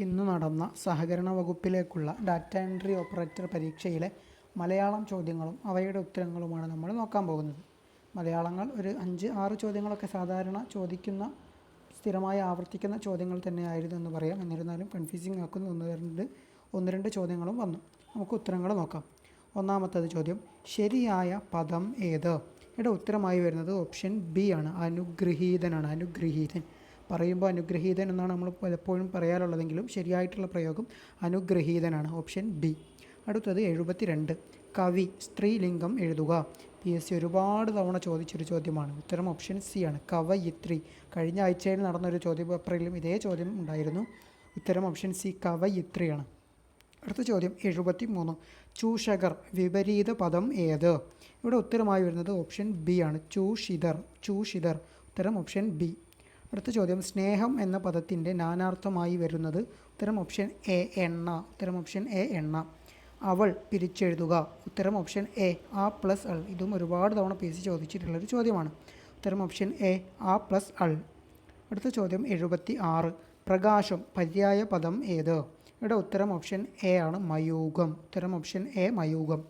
ഇന്ന് നടന്ന സഹകരണ വകുപ്പിലേക്കുള്ള ഡാറ്റ എൻട്രി ഓപ്പറേറ്റർ പരീക്ഷയിലെ മലയാളം ചോദ്യങ്ങളും അവയുടെ ഉത്തരങ്ങളുമാണ് നമ്മൾ നോക്കാൻ പോകുന്നത്. മലയാളങ്ങൾ ഒരു അഞ്ച് ആറ് ചോദ്യങ്ങളൊക്കെ സാധാരണ ചോദിക്കുന്ന സ്ഥിരമായി ആവർത്തിക്കുന്ന ചോദ്യങ്ങൾ തന്നെയായിരുന്നു എന്ന് പറയാം. എന്നിരുന്നാലും കൺഫ്യൂസിങ് ആക്കുന്ന ഒന്ന് രണ്ട് ഒന്ന് രണ്ട് ചോദ്യങ്ങളും വന്നു. നമുക്ക് ഉത്തരങ്ങൾ നോക്കാം. ഒന്നാമത്തത് ചോദ്യം ശരിയായ പദം ഏത്? ഇവിടെ ഉത്തരമായി വരുന്നത് ഓപ്ഷൻ ബി ആണ്. അനുഗ്രഹീതനാണ്. അനുഗ്രഹീതൻ. പറയുമ്പോൾ അനുഗ്രഹീതൻ എന്നാണ് നമ്മൾ പലപ്പോഴും പറയാറുള്ളതെങ്കിലും ശരിയായിട്ടുള്ള പ്രയോഗം അനുഗ്രഹീതനാണ്. ഓപ്ഷൻ ബി അടുത്തത് എഴുപത്തി രണ്ട് കവി സ്ത്രീലിംഗം എഴുതുക. പി. എസ്. സി. ഒരുപാട് തവണ ചോദിച്ചൊരു ചോദ്യമാണ്. ഉത്തരം ഓപ്ഷൻ സി ആണ്. കവയിത്രി. കഴിഞ്ഞ ആഴ്ചയിൽ നടന്നൊരു ചോദ്യ പേപ്പറിലും ഇതേ ചോദ്യം ഉണ്ടായിരുന്നു. ഉത്തരം ഓപ്ഷൻ സി കവയിത്രിയാണ്. അടുത്ത ചോദ്യം എഴുപത്തി മൂന്ന് ചൂഷകർ വിപരീത പദം ഏത്? ഇവിടെ ഉത്തരമായി വരുന്നത് ഓപ്ഷൻ ബി ആണ്. ചൂഷിതർ ചൂഷിതർ. ഉത്തരം ഓപ്ഷൻ ബി. അടുത്ത ചോദ്യം സ്നേഹം എന്ന പദത്തിന്റെ നാനാർത്ഥമായി വരുന്നത് ഉത്തരം ഓപ്ഷൻ എ എണ്ണ. ഉത്തരം ഓപ്ഷൻ എ എണ്ണ. അവൾ പിരിച്ചെഴുതുക. ഉത്തരം ഓപ്ഷൻ എ ആ പ്ലസ് അൾ. ഇതും ഒരുപാട് തവണ പി സി ചോദിച്ചിട്ടുള്ളൊരു ചോദ്യമാണ്. ഉത്തരം ഓപ്ഷൻ എ ആ പ്ലസ് അൾ. അടുത്ത ചോദ്യം എഴുപത്തി ആറ് പ്രകാശം പര്യായ പദം ഏത്? ഇവിടെ ഉത്തരം ഓപ്ഷൻ എ ആണ് മയൂകം ഉത്തരം ഓപ്ഷൻ എ മയൂകം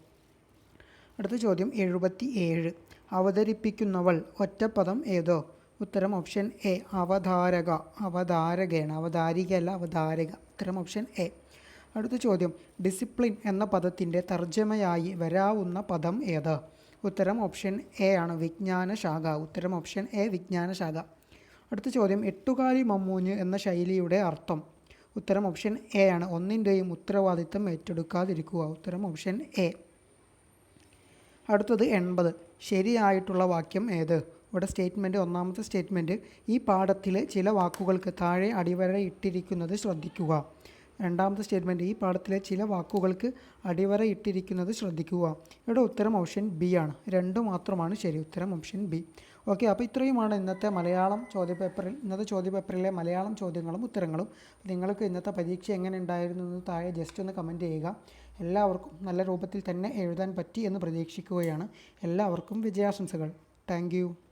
അടുത്ത ചോദ്യം എഴുപത്തി ഏഴ് അവതരിപ്പിക്കുന്നവൾ ഒറ്റപ്പദം ഏതോ? ഉത്തരം ഓപ്ഷൻ എ അവതാരക. അവതാരകയാണ്. അവതാരികയല്ല അവതാരക. ഉത്തരം ഓപ്ഷൻ എ. അടുത്ത ചോദ്യം. ഡിസിപ്ലിൻ എന്ന പദത്തിന്റെ തർജമയായി വരാവുന്ന പദം ഏത്? ഉത്തരം ഓപ്ഷൻ എ ആണ്. വിജ്ഞാന ശാഖ ഉത്തരം ഓപ്ഷൻ എ വിജ്ഞാന ശാഖ അടുത്ത ചോദ്യം. എട്ടുകാലി മമ്മൂഞ്ഞ് എന്ന ശൈലിയുടെ അർത്ഥം. ഉത്തരം ഓപ്ഷൻ എ ആണ്. ഒന്നിന്റെയും ഉത്തരവാദിത്തം ഏറ്റെടുക്കാതിരിക്കുക. ഉത്തരം ഓപ്ഷൻ എ. അടുത്തത് എൺപത്. ശരിയായിട്ടുള്ള വാക്യം ഏത്? ഇവിടെ സ്റ്റേറ്റ്മെന്റ് ഒന്നാമത്തെ സ്റ്റേറ്റ്മെന്റ് ഈ പാഠത്തിൽ ചില വാക്കുകൾക്ക് താഴെ അടിവര ഇട്ടിരിക്കുന്നത് ശ്രദ്ധിക്കുക. രണ്ടാമത്തെ സ്റ്റേറ്റ്മെന്റ് ഈ പാഠത്തിലെ ചില വാക്കുകൾക്ക് അടിവര ഇട്ടിരിക്കുന്നത് ശ്രദ്ധിക്കുക. ഇവിടെ ഉത്തരം ഓപ്ഷൻ ബി ആണ്. രണ്ട് മാത്രമാണ് ശരി. ഉത്തരം ഓപ്ഷൻ ബി. ഓക്കെ അപ്പോൾ ഇത്രയുമാണ് ഇന്നത്തെ മലയാളം ചോദ്യപേപ്പറിൽ ഇന്നത്തെ ചോദ്യപേപ്പറിലെ മലയാളം ചോദ്യങ്ങളും ഉത്തരങ്ങളും. നിങ്ങൾക്ക് ഇന്നത്തെ പരീക്ഷ എങ്ങനെ ഉണ്ടായിരുന്നു എന്ന് താഴെ ജസ്റ്റ് ഒന്ന് കമന്റ് ചെയ്യുക. എല്ലാവർക്കും നല്ല രൂപത്തിൽ തന്നെ എഴുതാൻ പറ്റി എന്ന് പ്രതീക്ഷിക്കുകയാണ്. എല്ലാവർക്കും വിജയാശംസകൾ. താങ്ക്